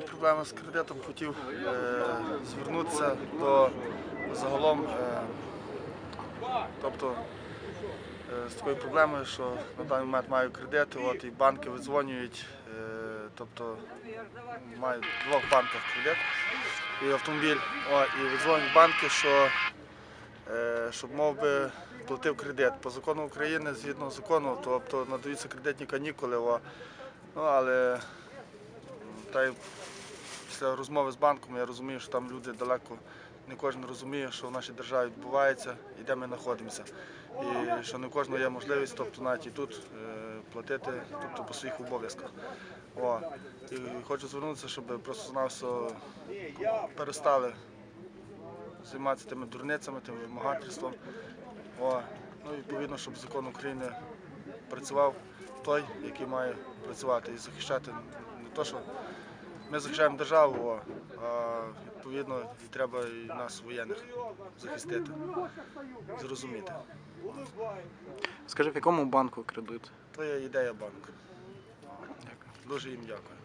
є проблема з кредитом, хотів е, звернутися до загалом, е, тобто е, з такою проблемою, що на даний момент маю кредит, от, і банки видзвонюють, е, тобто маю в двох банках кредит і автомобіль. О, і видзвонюють банки, що е, щоб мов би платив кредит. По закону України, згідно закону, тобто надаються кредитні канікули. О, ну, але та й після розмови з банком я розумію, що там люди далеко не кожен розуміє, що в нашій державі відбувається і де ми знаходимося. І що не у є можливість, тобто навіть і тут е, платити тобто, по своїх обов'язках. О, і хочу звернутися, щоб просто знав, що перестали займатися тими дурницями, тим вимагательством. О, ну, і відповідно, щоб закон України працював той, який має працювати і захищати то, що ми захищаємо державу, а відповідно і треба і нас, воєнних, захистити, зрозуміти. Скажи, в якому банку кредит? То є ідея банку. Дуже їм дякую.